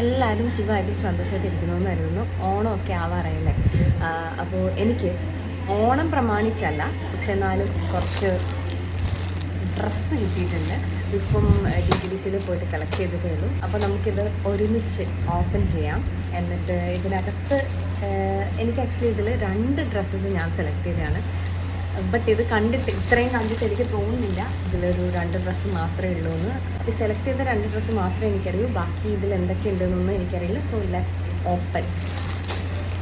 എല്ലാവരും സുഖമായിട്ടും സന്തോഷമായിട്ട് ഇരിക്കണമെന്ന് കരുതുന്നു ഓണമൊക്കെ ആവാറായല്ലേ? അപ്പോൾ എനിക്ക് ഓണം പ്രമാണിച്ചല്ല പക്ഷെ എന്നാലും കുറച്ച് ഡ്രസ്സ് കിട്ടിയിട്ടുണ്ട്. ഇപ്പം ഡി ടി ഡി സിയിൽ പോയിട്ട് കളക്ട് ചെയ്തിട്ടേ ഉള്ളൂ. അപ്പോൾ നമുക്കിത് ഒരുമിച്ച് ഓപ്പൺ ചെയ്യാം. എന്നിട്ട് ഇതിനകത്ത് എനിക്ക് ആക്ച്വലി ഇതിൽ രണ്ട് ഡ്രസ്സസ് ഞാൻ സെലക്ട് ചെയ്തതാണ്. ബട്ട് ഇത് കണ്ടിട്ട് ഇത്രയും കണ്ടിട്ട് എനിക്ക് തോന്നുന്നില്ല. ഇതിലൊരു രണ്ട് ഡ്രസ്സ് മാത്രമേ ഉള്ളൂ എന്ന് സെലക്ട് ചെയ്ത രണ്ട് ഡ്രസ്സ് മാത്രമേ എനിക്കറിയൂ. ബാക്കി ഇതിൽ എന്തൊക്കെയുണ്ടെന്നൊന്നും എനിക്കറിയില്ല. സോ ലെറ്റ്സ് ഓപ്പൺ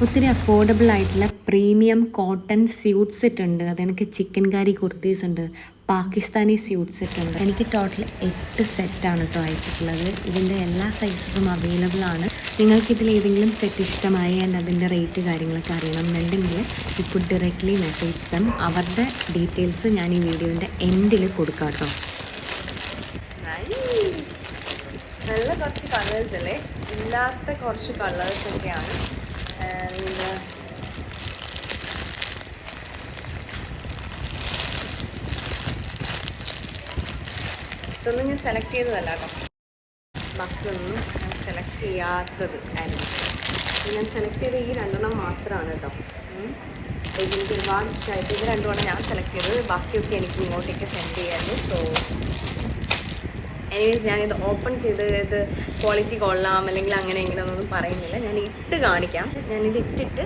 ഒത്തിരി അഫോർഡബിൾ ആയിട്ടുള്ള പ്രീമിയം കോട്ടൺ സ്യൂട്ട് സെറ്റ് ഉണ്ട് അതെനിക്ക് ചിക്കൻ കറി കുർത്തീസ് ഉണ്ട്. പാകിസ്ഥാനി സ്യൂട്ട് സെറ്റ് ഉണ്ട് എനിക്ക് ടോട്ടൽ എട്ട് സെറ്റാണ് കേട്ടോ അയച്ചിട്ടുള്ളത്. ഇതിന്റെ എല്ലാ സൈസസും അവൈലബിൾ ആണ്. നിങ്ങൾക്കിതിൽ ഏതെങ്കിലും സെറ്റ് ഇഷ്ടമായി ആൻഡ് അതിന്റെ റേറ്റ് കാര്യങ്ങളൊക്കെ അറിയണം എന്നുണ്ടെങ്കിൽ യു കുഡ് ഡയറക്റ്റ്ലി മെസ്സേജ് തം അവരുടെ ഡീറ്റെയിൽസ് ഞാൻ ഈ വീഡിയോന്റെ എൻഡിൽ കൊടുക്കാം കേട്ടോ നല്ല കുറച്ച് കളേഴ്സ് അല്ലേ? ഇല്ലാത്ത കുറച്ച് കളേഴ്സ് ഒക്കെയാണ്. ആൻഡ് ഇതൊന്നും ഞാൻ സെലക്ട് ചെയ്തതല്ല കേട്ടോ. മക്കളൊന്നും ഞാൻ സെലക്ട് ചെയ്യാത്തത് ആയിരുന്നു ഞാൻ സെലക്ട് ചെയ്ത ഈ രണ്ടെണ്ണം മാത്രമാണ് കേട്ടോ എനിക്ക് ഒരുപാട് ഇഷ്ടമായിട്ട് ഇത് രണ്ടുമാണ് ഞാൻ സെലക്ട് ചെയ്തത്. ബാക്കിയൊക്കെ എനിക്ക് ഇങ്ങോട്ടേക്ക് സെൻഡ് ചെയ്യാമല്ലോ സോ എനിവേസ് ഞാനിത് ഓപ്പൺ ചെയ്ത് ഇത് ക്വാളിറ്റി കൊള്ളാം അല്ലെങ്കിൽ അങ്ങനെ എങ്ങനെയൊന്നും പറയുന്നില്ല. ഞാൻ ഇട്ട് കാണിക്കാം. ഞാനിത് ഇട്ടിട്ട്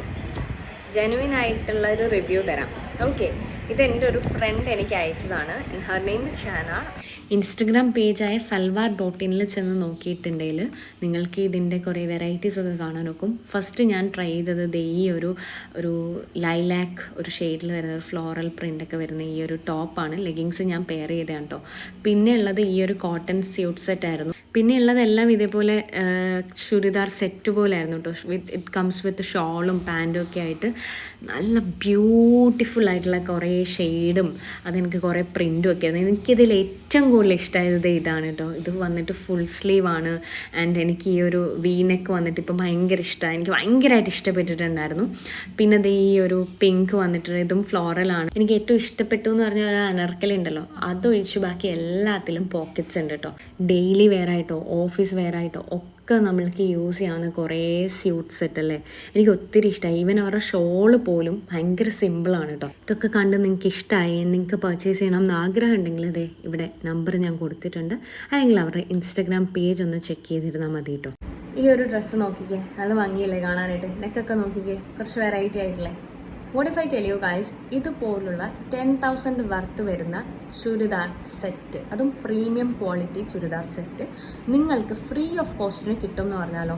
ജെനുവിൻ ആയിട്ടുള്ള ഒരു റിവ്യൂ തരാം. ഓക്കെ ഇത് എന്റെ ഒരു ഫ്രണ്ട് എനിക്ക് അയച്ചതാണ്. Her name is Shana Instagram പേജായ salwar dot ഇനിൽ ചെന്ന് നോക്കിയിട്ടുണ്ടെങ്കിൽ നിങ്ങൾക്ക് ഇതിന്റെ കുറേ വെറൈറ്റീസ് ഒക്കെ കാണാൻ നോക്കും ഫസ്റ്റ് ഞാൻ ട്രൈ ചെയ്തത് ദേ ഈ ഒരു ഒരു ലൈലാക്ക് ഒരു ഷെയ്ഡിൽ വരുന്ന ഒരു ഫ്ലോറൽ പ്രിന്റ് ഒക്കെ വരുന്ന ഈ ഒരു ടോപ്പാണ് ലെഗിങ്സ് ഞാൻ പെയർ ചെയ്തതാണ് കേട്ടോ പിന്നെ ഉള്ളത് ഈ ഒരു കോട്ടൺ സ്യൂട്ട് സെറ്റ് ആയിരുന്നു. പിന്നെ ഉള്ളതെല്ലാം ഇതേപോലെ ചുരിദാർ സെറ്റ് പോലെ ആയിരുന്നു കേട്ടോ വിത്ത് ഇറ്റ് കംസ് വിത്ത് ഷോളും പാന്റും ഒക്കെ ആയിട്ട് നല്ല ബ്യൂട്ടിഫുൾ ആയിട്ടുള്ള കുറേ ഷെയ്ഡും അതെനിക്ക് കുറേ പ്രിന്റും ഒക്കെ ആയിരുന്നു. എനിക്കിതിൽ ഏറ്റവും കൂടുതൽ ഇഷ്ടമായത് ഇതാണ് കേട്ടോ ഇത് വന്നിട്ട് ഫുൾ സ്ലീവ് ആണ്. ആൻഡ് എനിക്ക് ഈ ഒരു വീനെക്ക് വന്നിട്ട് ഇപ്പം ഭയങ്കര ഇഷ്ടമാണ് എനിക്ക് ഭയങ്കരമായിട്ട് ഇഷ്ടപ്പെട്ടിട്ടുണ്ടായിരുന്നു. പിന്നെ ഇത് ഈ ഒരു പിങ്ക് വന്നിട്ട് ഇതും ഫ്ലോറലാണ് എനിക്ക് ഏറ്റവും ഇഷ്ടപ്പെട്ടു എന്ന് പറഞ്ഞ ഒരു അനർക്കലുണ്ടല്ലോ. അതൊഴിച്ച് ബാക്കി എല്ലാത്തിലും പോക്കറ്റ്സ് ഉണ്ട് കേട്ടോ ഡെയിലി വെയർ ആയിട്ടോ ഓഫീസ് വെയർ ആയിട്ടോ ഒക്കെ നമ്മൾക്ക് യൂസ് ചെയ്യാവുന്ന കുറേ സ്യൂട്ട് സെറ്റ് അല്ലേ? എനിക്ക് ഒത്തിരി ഇഷ്ടമായി ഈവൻ അവരുടെ ഷോൾ പോലും ഭയങ്കര സിമ്പിളാണ് കേട്ടോ ഇതൊക്കെ കണ്ട് നിങ്ങൾക്ക് ഇഷ്ടമായി നിങ്ങൾക്ക് പർച്ചേസ് ചെയ്യണം എന്ന് ആഗ്രഹം ഉണ്ടെങ്കിൽ അതെ ഇവിടെ നമ്പർ ഞാൻ കൊടുത്തിട്ടുണ്ട്. അല്ലെങ്കിൽ അവരുടെ ഇൻസ്റ്റഗ്രാം പേജ് ഒന്ന് ചെക്ക് ചെയ്തിരുന്നാൽ മതി കേട്ടോ ഈ ഒരു ഡ്രസ്സ് നോക്കിക്കേ. നല്ല ഭംഗിയല്ലേ കാണാനായിട്ട്? നെക്കൊക്കെ നോക്കിക്കേ. കുറച്ച് വെറൈറ്റി ആയിട്ടില്ലേ? What if I tell you guys ഇതുപോലുള്ള ടെൻ തൗസൻഡ് വർത്ത് വരുന്ന ചുരിദാർ സെറ്റ് അതും പ്രീമിയം ക്വാളിറ്റി ചുരിദാർ സെറ്റ് നിങ്ങൾക്ക് ഫ്രീ ഓഫ് കോസ്റ്റിന് കിട്ടും എന്ന് പറഞ്ഞാലോ?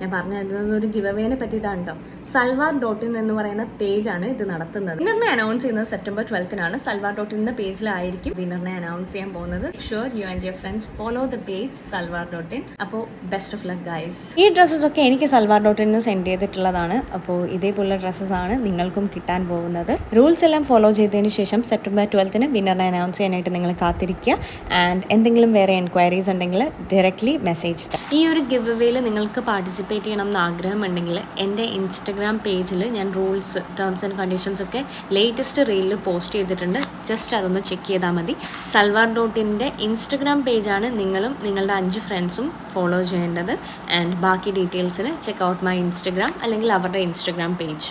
ഞാൻ പറഞ്ഞു തരുന്നത് ഒരു ഗിവവേനെ അവേനെ പറ്റിയിട്ടാണ് കേട്ടോ സൽവാർ ഡോട്ട് ഇൻ എന്ന് പറയുന്ന പേജാണ് ഇത് നടത്തുന്നത്. വിന്നറിനെ അനൗൺസ് ചെയ്യുന്നത് സെപ്റ്റംബർ ട്വൽത്തിനാണ് സൽവാർ ഡോട്ട് ഇൻ എന്ന പേജിലായിരിക്കും വിന്നറിനെ അനൗൺസ് ചെയ്യാൻ പോകുന്നത്. Sure you and your friends follow the page salwar dot in. അപ്പോൾ ബെസ്റ്റ് ഓഫ് ലക്ക് ഗൈസ് ഈ ഡ്രസ്സസ് ഒക്കെ എനിക്ക് സൽവാർ ഡോട്ട് ഇന്ന് സെൻഡ് ചെയ്തിട്ടുള്ളതാണ്. അപ്പോൾ ഇതേപോലുള്ള ഡ്രസ്സസ് ആണ് നിങ്ങൾക്കും കിട്ടാൻ പോകുന്നത്. റൂൾസ് എല്ലാം ഫോളോ ചെയ്തതിന് ശേഷം സെപ്റ്റംബർ ട്വൽത്തിന് വിന്നറിനെ അനൗൺസ് ചെയ്യാനായിട്ട് നിങ്ങൾ കാത്തിരിക്കുക. ആൻഡ് എന്തെങ്കിലും വേറെ എൻക്വയറീസ് ഉണ്ടെങ്കിൽ ഡയറക്റ്റ്ലി മെസ്സേജ് ഈ ഒരു ഗിവ് അവേയിൽ നിങ്ങൾക്ക് പാർട്ടിസിപ്പേറ്റ് ചെയ്യണം എന്ന് ആഗ്രഹമുണ്ടെങ്കിൽ എന്റെ ഇൻസ്റ്റഗ്രാം പേജിൽ ഞാൻ റൂൾസ് ടേംസ് ആൻഡ് കണ്ടീഷൻസ് ഒക്കെ ലേറ്റസ്റ്റ് റീലിൽ പോസ്റ്റ് ചെയ്തിട്ടുണ്ട്. ജസ്റ്റ് അതൊന്ന് ചെക്ക് ചെയ്താൽ മതി. സൽവാർ ഡോട്ടിന്റെ ഇൻസ്റ്റഗ്രാം പേജാണ് നിങ്ങളും നിങ്ങളുടെ അഞ്ച് ഫ്രണ്ട്സും ഫോളോ ചെയ്യേണ്ടത്. ആൻഡ് ബാക്കി ഡീറ്റെയിൽസിന് ചെക്ക് ഔട്ട് മൈ ഇൻസ്റ്റഗ്രാം അല്ലെങ്കിൽ അവരുടെ ഇൻസ്റ്റഗ്രാം പേജ്